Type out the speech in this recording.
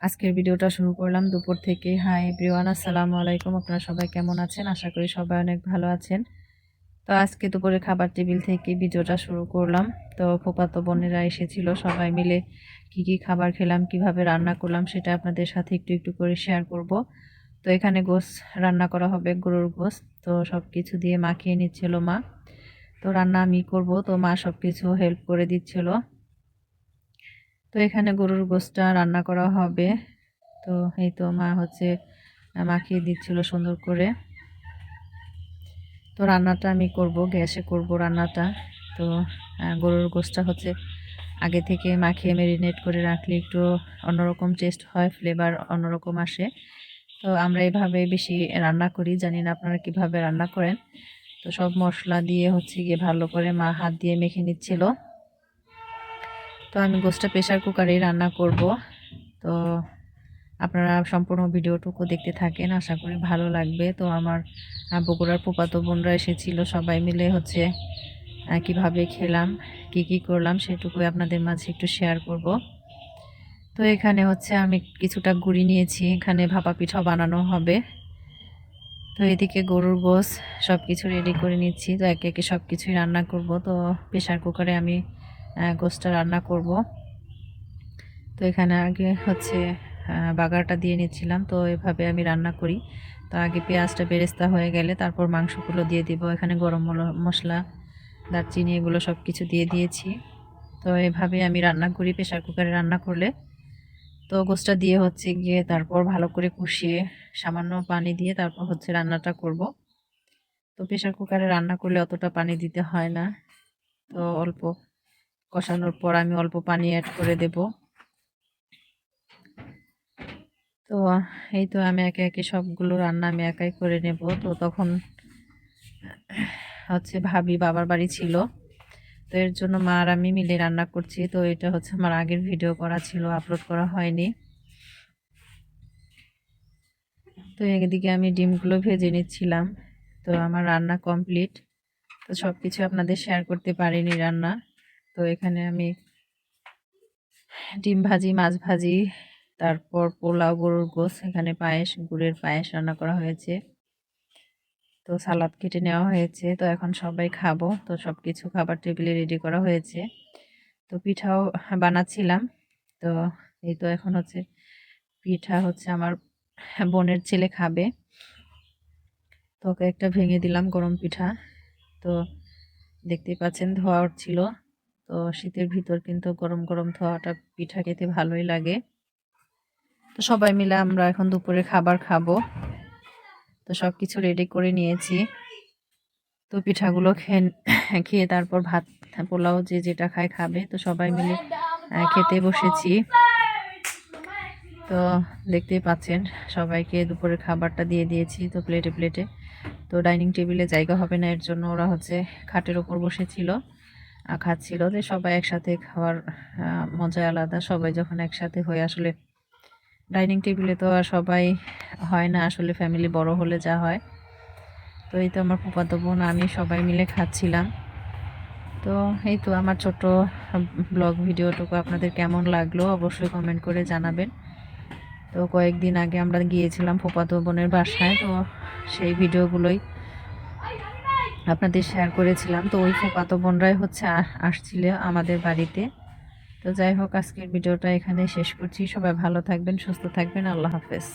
আজকের ভিডিওটা শুরু করলাম দুপুর থেকে। হাই এভরিওয়ান আসসালামু আলাইকুম। আপনারা সবাই কেমন আছেন? আশা করি সবাই অনেক ভালো আছেন। তো আজকে দুপুরে খাবার টেবিল থেকে ভিডিওটা শুরু করলাম। তো ফুপাতো বোনেরা এসেছিল, সবাই মিলে কি কি খাবার খেলাম, কীভাবে রান্না করলাম সেটা আপনাদের সাথে একটু একটু করে শেয়ার করব। তো এখানে গোস রান্না করা হবে, গরুর গোস। তো সব কিছু দিয়ে মাখিয়ে নিচ্ছিল মা। তো রান্না আমি করব। তো মা সব কিছু হেল্প করে দিচ্ছিল। তো এখানে গরুর গোশটা রান্না করা হবে। তো এই তো মা হচ্ছে মাখিয়ে দিচ্ছিল সুন্দর করে। তো রান্নাটা আমি করব, গ্যাসে করব রান্নাটা। তো গরুর গোশটা হচ্ছে আগে থেকে মাখিয়ে ম্যারিনেট করে রাখলে একটু অন্যরকম টেস্ট হয় ফ্লেভার অন্যরকম আসে। তো আমরা এভাবে বেশি রান্না করি, জানি না আপনারা কীভাবে রান্না করেন। তো সব মশলা দিয়ে হচ্ছে গিয়ে ভালো করে মা হাত দিয়ে মেখে নিচ্ছিল। তো আমি গোসটা প্রেশার কুকারেই রান্না করব। তো আপনারা সম্পূর্ণ ভিডিওটুকু দেখতে থাকেন, আশা করি ভালো লাগবে। তো আমার বগুড়ার পোপাতো বোনরা এসেছিল, সবাই মিলে হচ্ছে কীভাবে খেলাম, কি কি করলাম সেটুকুই আপনাদের মাঝে একটু শেয়ার করব। তো এখানে হচ্ছে আমি কিছুটা গুড়ি নিয়েছি, এখানে ভাপা পিঠা বানানো হবে। তো এদিকে গরুর গোস সব কিছু রেডি করে নিচ্ছি, তো একে একে সব কিছুই রান্না করব। তো প্রেশার কুকারে আমি গোসটা রান্না করব। তো এখানে আগে হচ্ছে বাগারটা দিয়ে নিচ্ছিলাম। তো এভাবে আমি রান্না করি। তো আগে পেঁয়াজটা বেরেস্তা হয়ে গেলে তারপর মাংসগুলো দিয়ে দিব। এখানে গরম মশলা, দারচিনি এগুলো সব কিছু দিয়ে দিয়েছি। তো এভাবে আমি রান্না করি প্রেশার কুকারে রান্না করলে। তো গোসটা দিয়ে হচ্ছে গিয়ে তারপর ভালো করে কষিয়ে সামান্য পানি দিয়ে তারপর হচ্ছে রান্নাটা করব। তো প্রেশার কুকারে রান্না করলে অতটা পানি দিতে হয় না। তো অল্প। কষানোর পর আমি অল্প পানি অ্যাড করে দেব। তো এই তো আমি একে একে সবগুলো রান্না আমি একাই করে নেব। তো তখন হচ্ছে ভাবি বাবার বাড়ি ছিল। তো এর জন্য মা আর আমি মিলে রান্না করছি। তো এটা হচ্ছে আমার আগের ভিডিও করা ছিল আপলোড করা হয়নি। তো একদিকে আমি ডিমগুলো ভেজে নিচ্ছিলাম। তো আমার রান্না কমপ্লিট তো সব কিছু আপনাদের শেয়ার করতে পারিনি রান্না। তো এখানে আমি ডিম ভাজি, মাছ ভাজি, তারপর পোলাও, গরুর গোস এখানে পায়েস, গুড়ের পায়েস রান্না করা হয়েছে। তো সালাদ কেটে নেওয়া হয়েছে। তো এখন সবাই খাব। তো সব কিছু খাবার টেবিলে রেডি করা হয়েছে। তো পিঠাও বানাচ্ছিলাম। তো এই তো এখন হচ্ছে পিঠা হচ্ছে আমার বোনের ছেলে খাবে। তো ওকে একটা ভেঙে দিলাম গরম পিঠা। তো দেখতেই পাচ্ছেন ধোয়া উঠছিল। তো শীতের ভিতর কিন্তু গরম গরম ধোয়াটা পিঠা খেতে ভালোই লাগে। তো সবাই মিলে আমরা এখন দুপুরে খাবার খাব। তো সব কিছু রেডি করে নিয়েছি। তো পিঠাগুলো খেয়ে খেয়ে তারপর ভাত, পোলাও যে যেটা খায় খাবে। তো সবাই মিলে খেতে বসেছি। তো দেখতেই পাচ্ছেন, সবাইকে দুপুরের খাবারটা দিয়ে দিয়েছি তো প্লেটে প্লেটে তো ডাইনিং টেবিলে জায়গা হবে না, এর জন্য ওরা হচ্ছে খাটের ওপর বসেছিল। খাচ্ছিল যে সবাই একসাথে খাওয়ার মজা আলাদা। সবাই যখন একসাথে হয়ে আসলে ডাইনিং টেবিলে তো আর সবাই হয় না, আসলে ফ্যামিলি বড় হলে যা হয়। তো এই তো আমার ফুপাতো বোন, আমি সবাই মিলে খাচ্ছিলাম। তো এই তো আমার ছোট ব্লগ ভিডিওটুকু আপনাদের কেমন লাগল অবশ্যই কমেন্ট করে জানাবেন। তো কয়েকদিন আগে আমরা গিয়েছিলাম ফুপাতো বোনের বাসায়, তো সেই ভিডিওগুলোই আপনাদের শেয়ার করেছিলাম। তো ওই ফোকাতো বোনরাই হচ্ছে আসছিল আমাদের বাড়িতে। তো যাই হোক, আজকের ভিডিওটা এখানে শেষ করছি। সবাই ভালো থাকবেন, সুস্থ থাকবেন। আল্লাহ হাফেজ।